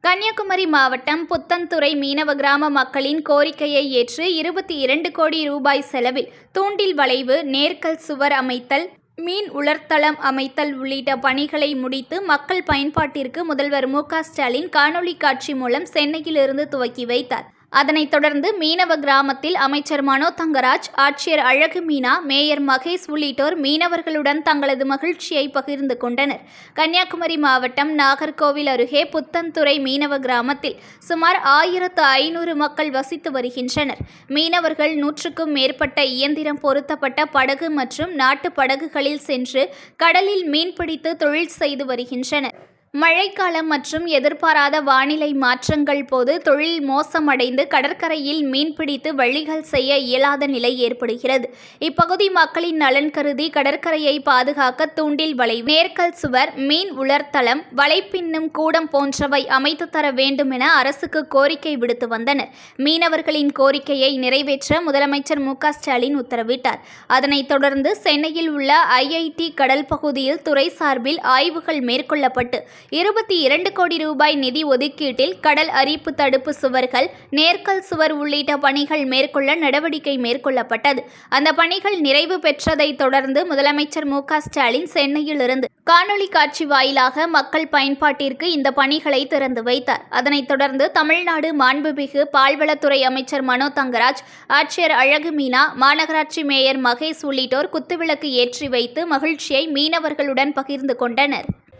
கன்னியாகுமரி மாவட்டம் புத்தன்துறை மீனவ கிராம மக்களின் கோரிக்கையை ஏற்று இருபத்தி இரண்டு கோடி ரூபாய் செலவில் தூண்டில் வளைவு நேர்கல் சுவர் அமைத்தல் மீன் உலர்த்தளம் அமைத்தல் உள்ளிட்ட பணிகளை முடித்து மக்கள் பயன்பாட்டிற்கு முதல்வர் மு ஸ்டாலின் காணொலி காட்சி மூலம் சென்னையிலிருந்து துவக்கி வைத்தார். அதனைத் தொடர்ந்து மீனவ கிராமத்தில் அமைச்சர் மனோ தங்கராஜ் ஆட்சியர் அழகு மீனா மேயர் மகேஷ் உள்ளிட்டோர் மீனவர்களுடன் தங்களது மகிழ்ச்சியை பகிர்ந்து கொண்டனர். கன்னியாகுமரி மாவட்டம் நாகர்கோவில் அருகே புத்தன்துறை மீனவ கிராமத்தில் சுமார் ஆயிரத்து ஐநூறு மக்கள் வசித்து வருகின்றனர். மீனவர்கள் நூற்றுக்கும் மேற்பட்ட இயந்திரம் பொருத்தப்பட்ட படகு மற்றும் நாட்டு படகுகளில் சென்று கடலில் மீன்பிடித்து தொழில் செய்து வருகின்றனர். மழைக்காலம் மற்றும் எதிர்பாராத வானிலை மாற்றங்கள் போது தொழில் மோசமடைந்து கடற்கரையில் மீன்பிடித்து வழிகள் செய்ய இயலாத நிலை ஏற்படுகிறது. இப்பகுதி மக்களின் நலன் கருதி கடற்கரையை பாதுகாக்க தூண்டில் வலை நேர்கல் சுவர் மீன் உலர்த்தளம் வலைப்பின்னும் கூடம் போன்றவை அமைத்து தர வேண்டும் என அரசுக்கு கோரிக்கை விடுத்து வந்தனர். மீனவர்களின் கோரிக்கையை நிறைவேற்ற முதலமைச்சர் மு க ஸ்டாலின் உத்தரவிட்டார். அதனைத் தொடர்ந்து சென்னையில் உள்ள ஐஐடி கடல் பகுதியில் துறை சார்பில் ஆய்வுகள் மேற்கொள்ளப்பட்டு இருபத்தி இரண்டு கோடி ரூபாய் நிதி ஒதுக்கீட்டில் கடல் அரிப்பு தடுப்பு சுவர்கள் நேர்கல் சுவர் உள்ளிட்ட பணிகள் மேற்கொள்ள நடவடிக்கை மேற்கொள்ளப்பட்டது. அந்த பணிகள் நிறைவு பெற்றதை தொடர்ந்து முதலமைச்சர் மு ஸ்டாலின் சென்னையில் இருந்து காணொலி காட்சி வாயிலாக மக்கள் பயன்பாட்டிற்கு இந்த பணிகளை திறந்து வைத்தார். அதனைத் தொடர்ந்து தமிழ்நாடு மாண்புமிகு பால்வளத்துறை அமைச்சர் மனோ தங்கராஜ் ஆட்சியர் அழகு மீனா மாநகராட்சி மேயர் மகேஷ் உள்ளிட்டோர் குத்துவிளக்கு ஏற்றி வைத்து மகிழ்ச்சியை மீனவர்களுடன் பகிர்ந்து கொண்டனர்.